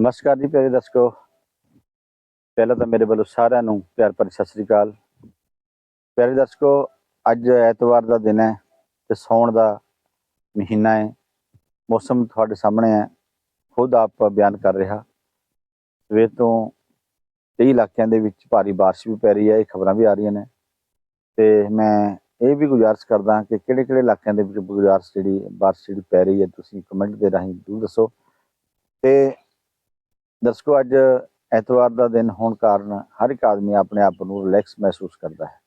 ਨਮਸਕਾਰ ਜੀ ਪਿਆਰੇ ਦਰਸ਼ਕੋ। ਪਹਿਲਾਂ ਤਾਂ ਮੇਰੇ ਵੱਲੋਂ ਸਾਰਿਆਂ ਨੂੰ ਪਿਆਰ ਭਰੀ ਸਤਿ ਸ੍ਰੀ ਅਕਾਲ। ਪਿਆਰੇ ਦਰਸ਼ਕੋ, ਅੱਜ ਐਤਵਾਰ ਦਾ ਦਿਨ ਹੈ ਤੇ ਸੌਣ ਦਾ ਮਹੀਨਾ ਹੈ। ਮੌਸਮ ਤੁਹਾਡੇ ਸਾਹਮਣੇ ਹੈ। ਖੁਦ ਆਪ ਬਿਆਨ ਕਰ ਰਿਹਾ। ਸਵੇਰ ਤੋਂ ਕਈ ਇਲਾਕਿਆਂ ਦੇ ਵਿੱਚ ਭਾਰੀ ਬਾਰਿਸ਼ ਵੀ ਪੈ ਰਹੀ ਹੈ, ਇਹ ਖਬਰਾਂ ਵੀ ਆ ਰਹੀਆਂ ਨੇ। ਤੇ ਮੈਂ ਇਹ ਵੀ ਗੁਜ਼ਾਰਿਸ਼ ਕਰਦਾ ਕਿ ਕਿਹੜੇ ਕਿਹੜੇ ਇਲਾਕਿਆਂ ਦੇ ਵਿੱਚ ਗੁਜ਼ਾਰਿਸ਼ ਜਿਹੜੀ, ਬਾਰਿਸ਼ ਜਿਹੜੀ ਪੈ ਰਹੀ ਹੈ, ਤੁਸੀਂ ਕਮੈਂਟ ਦੇ ਰਾਹੀਂ ਜ਼ਰੂਰ ਦੱਸੋ। ਤੇ ਦਰਸ਼ਕੋ ਅੱਜ ਐਤਵਾਰ ਦਾ ਦਿਨ ਹੋਣ ਕਾਰਨ ਹਰ ਇੱਕ ਆਦਮੀ ਆਪਣੇ ਆਪ ਨੂੰ ਰਿਲੈਕਸ ਮਹਿਸੂਸ ਕਰਦਾ ਹੈ।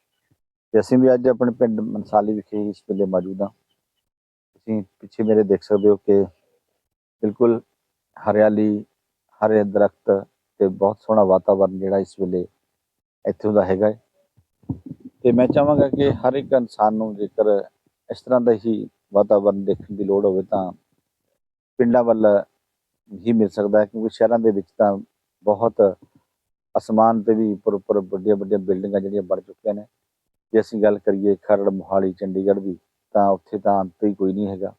ਤੇ ਅਸੀਂ ਵੀ ਅੱਜ ਆਪਣੇ ਪਿੰਡ ਮਨਸਾਲੀ ਵਿਖੇ ਇਸ ਵੇਲੇ ਮੌਜੂਦ ਹਾਂ। ਤੁਸੀਂ ਪਿੱਛੇ ਮੇਰੇ ਦੇਖ ਸਕਦੇ ਹੋ ਕਿ ਬਿਲਕੁਲ ਹਰਿਆਲੀ, ਹਰੇ ਦਰਖਤ ਤੇ ਬਹੁਤ ਸੋਹਣਾ ਵਾਤਾਵਰਨ ਜਿਹੜਾ ਇਸ ਵੇਲੇ ਇੱਥੋਂ ਦਾ ਹੈਗਾ ਹੈ। ਤੇ ਮੈਂ ਚਾਹਾਂਗਾ ਕਿ ਹਰ ਇੱਕ ਇਨਸਾਨ ਨੂੰ ਜੇਕਰ ਇਸ ਤਰ੍ਹਾਂ ਦਾ ਹੀ ਵਾਤਾਵਰਨ ਦੇਖਣ ਦੀ ਲੋੜ ਹੋਵੇ ਤਾਂ ਪਿੰਡਾਂ ਵੱਲ ਹੀ ਮਿਲ ਸਕਦਾ ਹੈ, ਕਿਉਂਕਿ ਸ਼ਹਿਰਾਂ ਦੇ ਵਿੱਚ ਤਾਂ ਬਹੁਤ ਅਸਮਾਨ ਤੇ ਵੀ ਉੱਪਰ ਉੱਪਰ ਵੱਡੀਆਂ ਵੱਡੀਆਂ ਬਿਲਡਿੰਗਾਂ ਜਿਹੜੀਆਂ ਬਣ ਚੁੱਕੀਆਂ ਨੇ। ਜੇ ਅਸੀਂ ਗੱਲ ਕਰੀਏ ਖਰੜ, ਮੋਹਾਲੀ, ਚੰਡੀਗੜ੍ਹ ਦੀ, ਤਾਂ ਉੱਥੇ ਤਾਂ ਅੰਤ ਹੀ ਕੋਈ ਨਹੀਂ ਹੈਗਾ।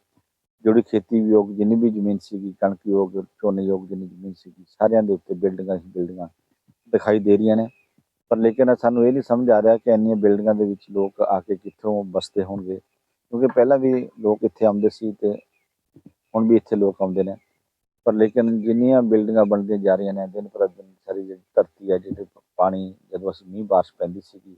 ਜਿਹੜੀ ਖੇਤੀ ਯੋਗ ਜਿੰਨੀ ਵੀ ਜ਼ਮੀਨ ਸੀਗੀ ਕਣਕ ਯੋਗ ਝੋਨੇ ਯੋਗ ਜਿੰਨੀ ਜ਼ਮੀਨ ਸੀਗੀ, ਸਾਰਿਆਂ ਦੇ ਉੱਤੇ ਬਿਲਡਿੰਗਾਂ ਹੀ ਬਿਲਡਿੰਗਾਂ ਦਿਖਾਈ ਦੇ ਰਹੀਆਂ ਨੇ। ਪਰ ਲੇਕਿਨ ਸਾਨੂੰ ਇਹ ਨਹੀਂ ਸਮਝ ਆ ਰਿਹਾ ਕਿ ਇੰਨੀਆਂ ਬਿਲਡਿੰਗਾਂ ਦੇ ਵਿੱਚ ਲੋਕ ਆ ਕੇ ਕਿੱਥੋਂ ਬਸਦੇ ਹੋਣਗੇ। ਕਿਉਂਕਿ ਪਹਿਲਾਂ ਵੀ ਲੋਕ ਇੱਥੇ ਆਉਂਦੇ ਸੀ ਤੇ ਹੁਣ ਵੀ ਇੱਥੇ ਲੋਕ ਆਉਂਦੇ ਨੇ। ਪਰ ਲੇਕਿਨ ਜਿੰਨੀਆਂ ਬਿਲਡਿੰਗਾਂ ਬਣਦੀਆਂ ਜਾ ਰਹੀਆਂ ਨੇ, ਦਿਨ ਪਰ ਦਿਨ ਸਾਰੀ ਜਿਹੜੀ ਧਰਤੀ ਆ, ਜਿਹਦੇ ਪਾਣੀ, ਜਦੋਂ ਅਸੀਂ ਮੀਂਹ ਬਾਰਿਸ਼ ਪੈਂਦੀ ਸੀਗੀ,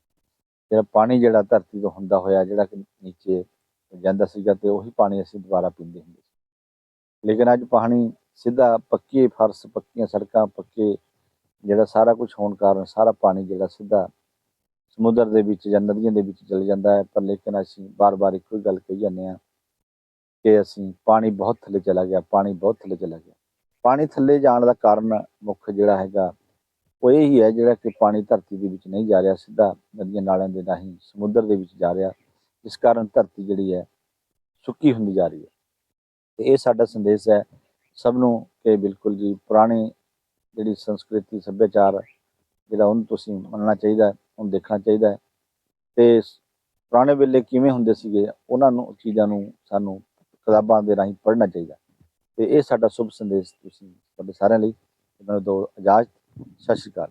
ਜਿਹੜਾ ਪਾਣੀ ਜਿਹੜਾ ਧਰਤੀ ਤੋਂ ਹੁੰਦਾ ਹੋਇਆ, ਜਿਹੜਾ ਕਿ ਨੀਚੇ ਜਾਂਦਾ ਸੀਗਾ ਤੇ ਉਹੀ ਪਾਣੀ ਅਸੀਂ ਦੁਬਾਰਾ ਪੀਂਦੇ ਹੁੰਦੇ ਸੀ। ਲੇਕਿਨ ਅੱਜ ਪਾਣੀ ਸਿੱਧਾ ਪੱਕੇ ਫਰਸ਼, ਪੱਕੀਆਂ ਸੜਕਾਂ, ਪੱਕੇ ਜਿਹੜਾ ਸਾਰਾ ਕੁਝ ਹੋਣ ਕਾਰਨ ਸਾਰਾ ਪਾਣੀ ਜਿਹੜਾ ਸਿੱਧਾ ਸਮੁੰਦਰ ਦੇ ਵਿੱਚ ਜਾਂ ਨਦੀਆਂ ਦੇ ਵਿੱਚ ਚਲ ਜਾਂਦਾ ਹੈ। ਪਰ ਲੇਕਿਨ ਅਸੀਂ ਬਾਰ-ਬਾਰ ਇੱਕੋ ਹੀ ਗੱਲ ਕਹੀ ਜਾਂਦੇ ਹਾਂ ਕਿ ਅਸੀਂ ਪਾਣੀ ਬਹੁਤ ਥੱਲੇ ਚਲਾ ਗਿਆ, ਪਾਣੀ ਬਹੁਤ ਥੱਲੇ ਚਲਾ ਗਿਆ। ਪਾਣੀ ਥੱਲੇ ਜਾਣ ਦਾ ਕਾਰਨ ਮੁੱਖ ਜਿਹੜਾ ਹੈਗਾ, ਉਹ ਇਹ ਹੀ ਹੈ ਜਿਹੜਾ ਕਿ ਪਾਣੀ ਧਰਤੀ ਦੇ ਵਿੱਚ ਨਹੀਂ ਜਾ ਰਿਹਾ, ਸਿੱਧਾ ਨਦੀਆਂ ਨਾਲਿਆਂ ਦੇ ਰਾਹੀਂ ਸਮੁੰਦਰ ਦੇ ਵਿੱਚ ਜਾ ਰਿਹਾ, ਜਿਸ ਕਾਰਨ ਧਰਤੀ ਜਿਹੜੀ ਹੈ ਸੁੱਕੀ ਹੁੰਦੀ ਜਾ ਰਹੀ ਹੈ। ਤੇ ਇਹ ਸਾਡਾ ਸੰਦੇਸ਼ ਹੈ ਸਭ ਨੂੰ ਕਿ ਬਿਲਕੁਲ ਜੀ ਪੁਰਾਣੀ ਜਿਹੜੀ ਸੰਸਕ੍ਰਿਤੀ, ਸੱਭਿਆਚਾਰ ਜਿਹੜਾ ਉਹਨੂੰ ਤੁਸੀਂ ਮੰਨਣਾ ਚਾਹੀਦਾ ਉਹਨੂੰ ਦੇਖਣਾ ਚਾਹੀਦਾ ਹੈ। ਤੇ ਪੁਰਾਣੇ ਵੇਲੇ ਕਿਵੇਂ ਹੁੰਦੇ ਸੀਗੇ, ਉਹਨਾਂ ਨੂੰ, ਚੀਜ਼ਾਂ ਨੂੰ ਸਾਨੂੰ ਕਿਤਾਬਾਂ ਦੇ ਰਾਹੀਂ ਪੜ੍ਹਨਾ ਚਾਹੀਦਾ ਤੇ ਇਹ ਸਾਡਾ ਸ਼ੁਭ ਸੰਦੇਸ਼ ਤੁਸੀਂ ਤੁਹਾਡੇ ਸਾਰਿਆਂ ਲਈ ਇਹਨਾਂ ਦੋ ਇਜਾਜ਼ਤ ਸਤਿ ਸ਼੍ਰੀ ਅਕਾਲ।